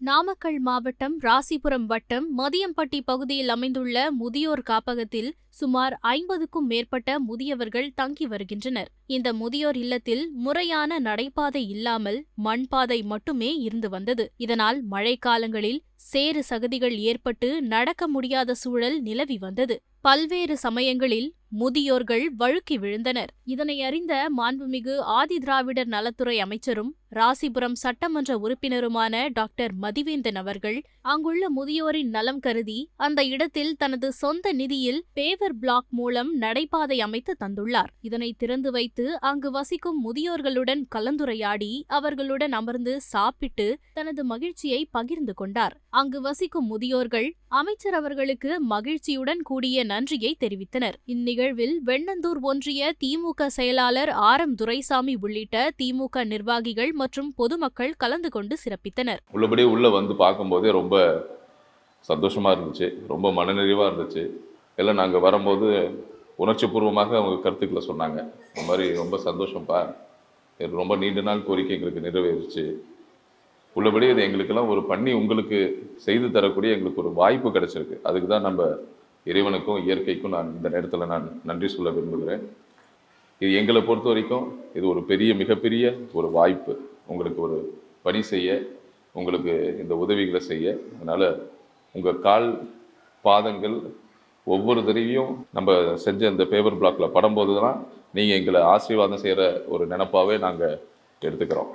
நாமக்கல் மாவட்டம் ராசிபுரம் வட்டம் மதியம்பட்டி பகுதியில் அமைந்துள்ள முதியோர் காப்பகத்தில் சுமார் ஐம்பதுக்கும் மேற்பட்ட முதியவர்கள் தங்கி வருகின்றனர். இந்த முதியோர் இல்லத்தில் முறையான நடைபாதை இல்லாமல் மண்பாதை மட்டுமே இருந்து வந்தது. இதனால் மழைக்காலங்களில் சேறு சகதிகள் ஏற்பட்டு நடக்க முடியாத சூழல் நிலவி வந்தது. பல்வேறு சமயங்களில் முதியோர்கள் வழுக்கி விழுந்தனர். இதனை அறிந்த மாண்புமிகு ஆதிதிராவிடர் நலத்துறை அமைச்சரும் ராசிபுரம் சட்டமன்ற உறுப்பினருமான டாக்டர் மதிவேந்தன் அவர்கள் அங்குள்ள முதியோரின் நலம் கருதி அந்த இடத்தில் தனது சொந்த நிதியில் பேவர் பிளாக் மூலம் நடைபாதை அமைத்து தந்துள்ளார். இதனை திறந்து வைத்து அங்கு வசிக்கும் முதியோர்களுடன் கலந்துரையாடி அவர்களுடன் அமர்ந்து சாப்பிட்டு தனது மகிழ்ச்சியை பகிர்ந்து கொண்டார். அங்கு வசிக்கும் முதியோர்கள் அமைச்சர் அவர்களுக்கு மகிழ்ச்சியுடன் கூடிய நன்றியை தெரிவித்தனர். இந்நிகழ்வில் வெண்ணந்தூர் ஒன்றிய திமுக செயலாளர் ஆர் எம் துரைசாமி உள்ளிட்ட திமுக நிர்வாகிகள் மற்றும் பொதுமக்கள் கலந்து கொண்டு சிறப்பித்தனர். உள்ளபடியே உள்ளே வந்து பார்க்கும்போதே ரொம்ப சந்தோஷமாக இருந்துச்சு. ரொம்ப மனநிறைவாக இருந்துச்சு. எல்லாம் நாங்கள் வரும்போது உணர்ச்சி பூர்வமாக அவங்க கருத்துக்களை சொன்னாங்க. இந்த மாதிரி ரொம்ப சந்தோஷம்ப்பா இது ரொம்ப நீண்ட நாள் கோரிக்கை எங்களுக்கு நிறைவேறுச்சு. உள்ளபடி இது எங்களுக்கெல்லாம் ஒரு பண்ணி உங்களுக்கு செய்து தரக்கூடிய எங்களுக்கு ஒரு வாய்ப்பு கிடைச்சிருக்கு. அதுக்கு தான் நம்ம இறைவனுக்கும் இயற்கைக்கும் நான் இந்த நேரத்தில் நான் நன்றி சொல்ல விரும்புகிறேன். இது எங்களை பொறுத்த வரைக்கும் இது ஒரு பெரிய மிகப்பெரிய ஒரு வாய்ப்பு. உங்களுக்கு ஒரு பணி செய்ய உங்களுக்கு இந்த உதவிகளை செய்ய. அதனால் உங்கள் கால் பாதங்கள் ஒவ்வொரு தடவையும் நம்ம செஞ்ச இந்த பேப்பர் பிளாக்ல படும்போது தான் நீங்கள் எங்களை ஆசீர்வாதம் செய்கிற ஒரு நினப்பாகவே நாங்கள் எடுத்துக்கிறோம்.